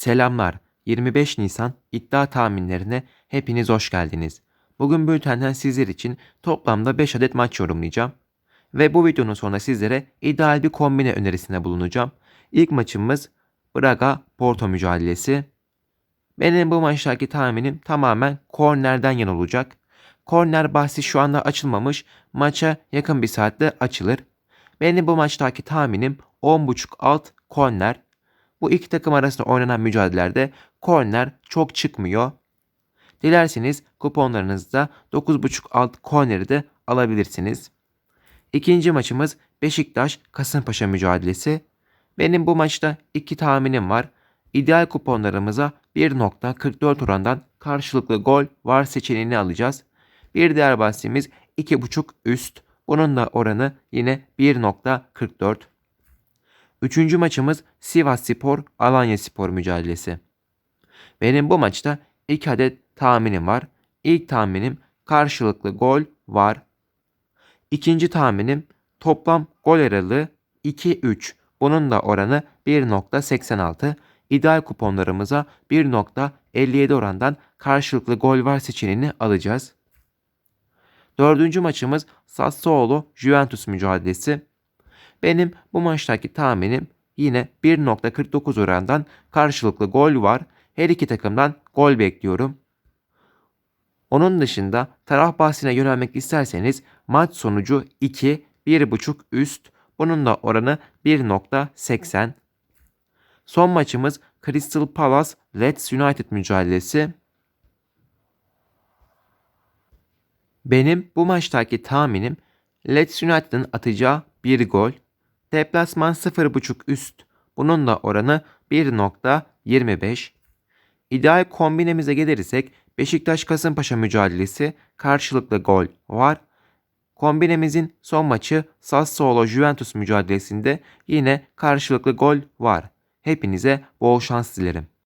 Selamlar. 25 Nisan iddia tahminlerine hepiniz hoş geldiniz. Bugün bültenden sizler için toplamda 5 adet maç yorumlayacağım. Ve bu videonun sonra sizlere ideal bir kombine önerisinde bulunacağım. İlk maçımız Braga Porto mücadelesi. Benim bu maçtaki tahminim tamamen kornerden yan olacak. Korner bahsi şu anda açılmamış. Maça yakın bir saatte açılır. Benim bu maçtaki tahminim 10.5 alt korner. Bu iki takım arasında oynanan mücadelelerde korner çok çıkmıyor. Dilerseniz kuponlarınızda 9.5 alt korneri de alabilirsiniz. İkinci maçımız Beşiktaş Kasımpaşa mücadelesi. Benim bu maçta iki tahminim var. İdeal kuponlarımıza 1.44 orandan karşılıklı gol var seçeneğini alacağız. Bir diğer bahsimiz 2.5 üst. Bunun da oranı yine 1.44. Üçüncü maçımız Sivas Spor Alanya Spor mücadelesi. Benim bu maçta iki adet tahminim var. İlk tahminim karşılıklı gol var. İkinci tahminim toplam gol aralığı 2-3. Bunun da oranı 1.86. İdeal kuponlarımıza 1.57 orandan karşılıklı gol var seçeneğini alacağız. Dördüncü maçımız Sassuolo Juventus mücadelesi. Benim bu maçtaki tahminim yine 1.49 orandan karşılıklı gol var. Her iki takımdan gol bekliyorum. Onun dışında taraf bahsine yönelmek isterseniz maç sonucu 2, 1.5 üst. Bunun da oranı 1.80. Son maçımız Crystal Palace Leeds United mücadelesi. Benim bu maçtaki tahminim Leeds United'ın atacağı bir gol. Deplasman 0.5 üst. Bunun da oranı 1.25. İdeal kombinemize gelirsek Beşiktaş Kasımpaşa mücadelesi karşılıklı gol var. Kombinemizin son maçı Sassuolo Juventus mücadelesinde yine karşılıklı gol var. Hepinize bol şans dilerim.